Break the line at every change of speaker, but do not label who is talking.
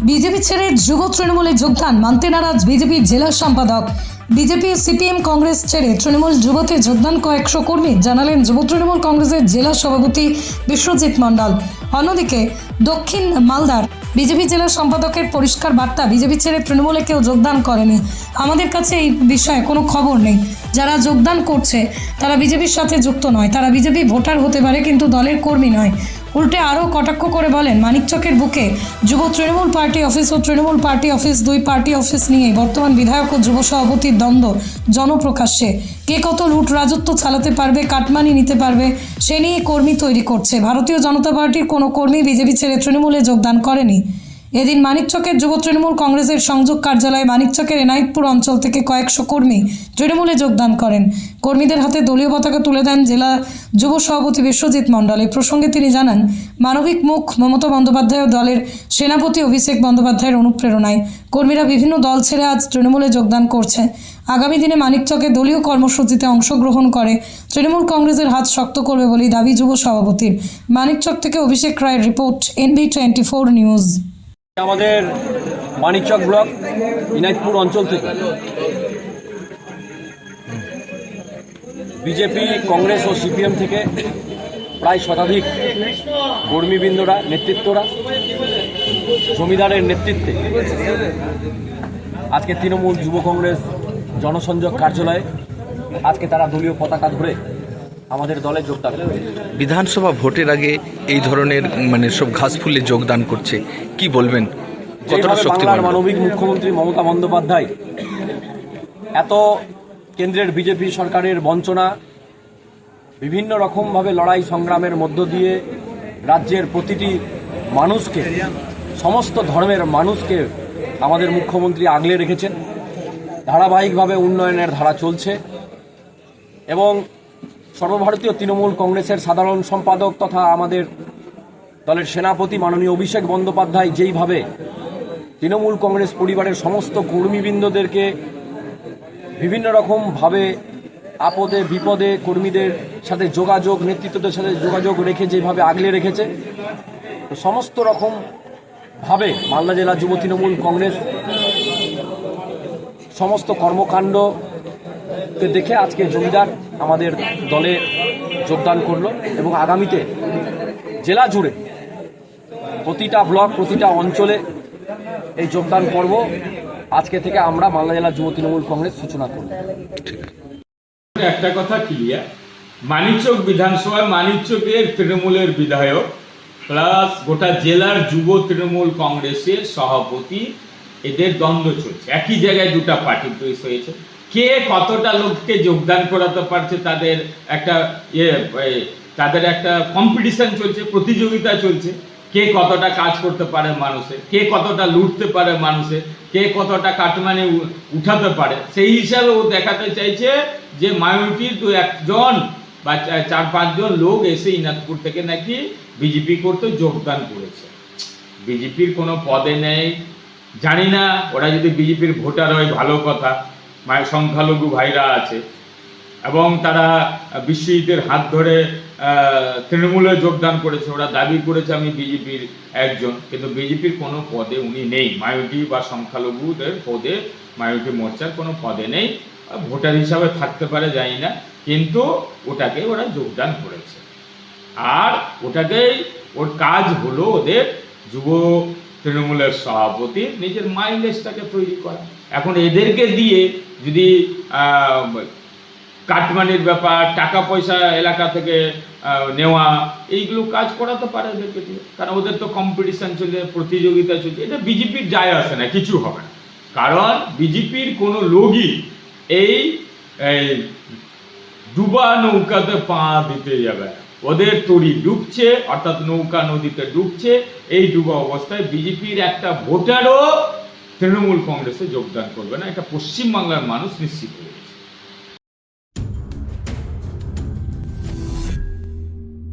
BJP ছেড়ে যুব তৃণমূলে যোগদান, মানতে নারাজ বিজেপি জেলা সম্পাদক। বিজেপি সিপিএম কংগ্রেস ছেড়ে তৃণমূল যুবতে যোগদান কয়েকশো কর্মী, জানালেন যুব তৃণমূল কংগ্রেসের জেলা সভাপতি বিশ্বজিৎ মণ্ডল। অন্যদিকে, দক্ষিণ মালদার বিজেপি জেলা সম্পাদকের পরিষ্কার বার্তা, বিজেপি ছেড়ে তৃণমূলে কেউ যোগদান করেনি। আমাদের কাছে এই বিষয়ে কোনো খবর নেই। যারা যোগদান করছে, তারা বিজেপির সাথে যুক্ত নয়। তারা বিজেপি ভোটার হতে পারে, কিন্তু দলের কর্মী নয়। উল্টে আরও কটাক্ষ করে বলেন মানিকচকের বুকে, যুব তৃণমূল পার্টি অফিস ও তৃণমূল পার্টি অফিস দুই পার্টি অফিস নিয়ে বর্তমান বিধায়ক ও যুব সভাপতির দ্বন্দ্ব জনপ্রকাশ্যে। কে কত লুট রাজত্ব চালাতে পারবে, কাটমানি নিতে পারবে, সে নিয়ে কর্মী তৈরি করছে। ভারতীয় জনতা পার্টির কোনো কর্মী বিজেপি ছেড়ে তৃণমূলে যোগদান করেনি। এদিন মানিকচকের যুব তৃণমূল কংগ্রেসের সংযোগ কার্যালয়ে মানিকচকের এনাইতপুর অঞ্চল থেকে কয়েকশো কর্মী তৃণমূলে যোগদান করেন। কর্মীদের হাতে দলীয় পতাকা তুলে দেন জেলা যুব সভাপতি বিশ্বজিৎ মণ্ডল। এই প্রসঙ্গে তিনি জানান, মানবিক মুখ মমতা বন্দ্যোপাধ্যায় ও দলের সেনাপতি অভিষেক বন্দ্যোপাধ্যায়ের অনুপ্রেরণায় কর্মীরা বিভিন্ন দল ছেড়ে আজ তৃণমূলে যোগদান করছে। আগামী দিনে মানিকচকে দলীয় কর্মসূচিতে অংশগ্রহণ করে। তৃণমূল কংগ্রেসের হাত শক্ত করবে বলেই দাবি যুব সভাপতির। মানিকচক থেকে অভিষেক রায়ের report, NB twenty four news.
আমাদের মানিকচক ব্লক ইনাইতপুর অঞ্চল থেকে। বিজেপি, কংগ্রেস ও সিপিএম থেকে প্রায় শতাধিক কর্মীবৃন্দরা, নেতৃত্বরা জমিদারের নেতৃত্বে আজকে তৃণমূল যুব কংগ্রেস জনসংযোগ কার্যালয়ে আজকে তারা দলীয় পতাকা ধরে আমাদের দলে যোগদান করবে।
বিধানসভা ভোটের আগে এই ধরনের মানে সব ঘাসফুলে যোগদান করছে কি বলবেন? কতটা শক্তি
মানবিক মুখ্যমন্ত্রী মমতা বন্দ্যোপাধ্যায় এত কেন্দ্রের বিজেপি সরকারের বঞ্চনা বিভিন্ন রকমভাবে লড়াই সংগ্রামের মধ্য দিয়ে রাজ্যের প্রতিটি মানুষকে সমস্ত ধর্মের মানুষকে আমাদের মুখ্যমন্ত্রী আগলে রেখেছেন। ধারাবাহিকভাবে উন্নয়নের ধারা চলছে এবং সর্বভারতীয় তৃণমূল কংগ্রেসের সাধারণ সম্পাদক তথা আমাদের দলের সেনাপতি মাননীয় অভিষেক বন্দ্যোপাধ্যায় যেইভাবে তৃণমূল কংগ্রেস পরিবারের সমস্ত কর্মীবৃন্দদেরকে বিভিন্ন রকমভাবে আপদে, বিপদে কর্মীদের সাথে যোগাযোগ, নেতৃত্বদের সাথে যোগাযোগ রেখে যেভাবে আগলে রেখেছে, তো সমস্ত রকম ভাবে মালদা জেলা যুব তৃণমূল কংগ্রেস সমস্ত কর্মকাণ্ডকে দেখে আজকে জমিদার আমাদের দলে যোগদান করল এবং আগামীতে জেলা জুড়ে প্রতিটা ব্লক, প্রতিটা অঞ্চলে এই যোগদান পর্ব আজকে থেকে আমরা মালদা জেলা যুব তৃণমূল কংগ্রেস সূচনা করব।
একটা কথা ক্লিয়ার মানিকচক বিধানসভায় মানিকচকের তৃণমূলের বিধায়ক প্লাস গোটা জেলার যুব তৃণমূল কংগ্রেসের সভাপতি, এদের দ্বন্দ্ব চলছে। একই জায়গায় দুটা পার্টি হয়েছে। কে কতটা লোককে যোগদান করাতে পারছে তাদের একটা ইয়ে তাদের একটা কম্পিটিশন চলছে, প্রতিযোগিতা চলছে। কে কতটা কাজ করতে পারে মানুষের, কে কতটা লুটতে পারে মানুষের, কে কতটা কাটমানি উঠাতে পারে। সেই হিসাবে ও দেখাতে চাইছে যে মাইনরিটির দু একজন বা চার, পাঁচজন লোক এসে ইনাদপুর থেকে নাকি বিজেপি করতে যোগদান করেছে। বিজেপির কোনো পদে নেই। জানি না, ওরা যদি বিজেপির ভোটার হয়, ভালো কথা। সংখ্যালঘু ভাইরা আছে। এবং তারা বিশ্বজিতের হাত ধরে তৃণমূলে যোগদান করেছে। ওরা দাবি করেছে, আমি বিজেপির একজন। কিন্তু বিজেপির কোনো পদে উনি নেই। মায়োটি বা সংখ্যালঘুদের পদে মায়োটি মোর্চার কোনো পদে নেই। ভোটার হিসাবে থাকতে পারে, জানি না। কিন্তু ওটাকে ওরা যোগদান করেছে। আর ওটাকেই ওর কাজ হলো ওদের যুব তৃণমূলের সভাপতি নিজের মাইলেজটাকে তৈরি করা এখন এদেরকে দিয়ে যদি কাটমানির ব্যাপার, টাকা পয়সা এলাকা থেকে নেওয়া, এইগুলো কাজ করাতে পারে ওদেরকে দিয়ে। কারণ ওদের তো কম্পিটিশান চলছে, প্রতিযোগিতা চলছে। এটা বিজেপির যায় আসে না, কিছু হবে না। কারণ বিজেপির কোনো লোকই এই ডুবা নৌকাতে পা দিতে যাবে। ওদের তরি ডুবছে, অর্থাৎ নৌকা নদীতে ডুবছে। এই ডুবা অবস্থায় বিজেপির একটা ভোটারও তৃণমূল কংগ্রেসে যোগদান করবে না। এটা পশ্চিমবাংলার মানুষ নিশ্চিত হয়ে গেছে।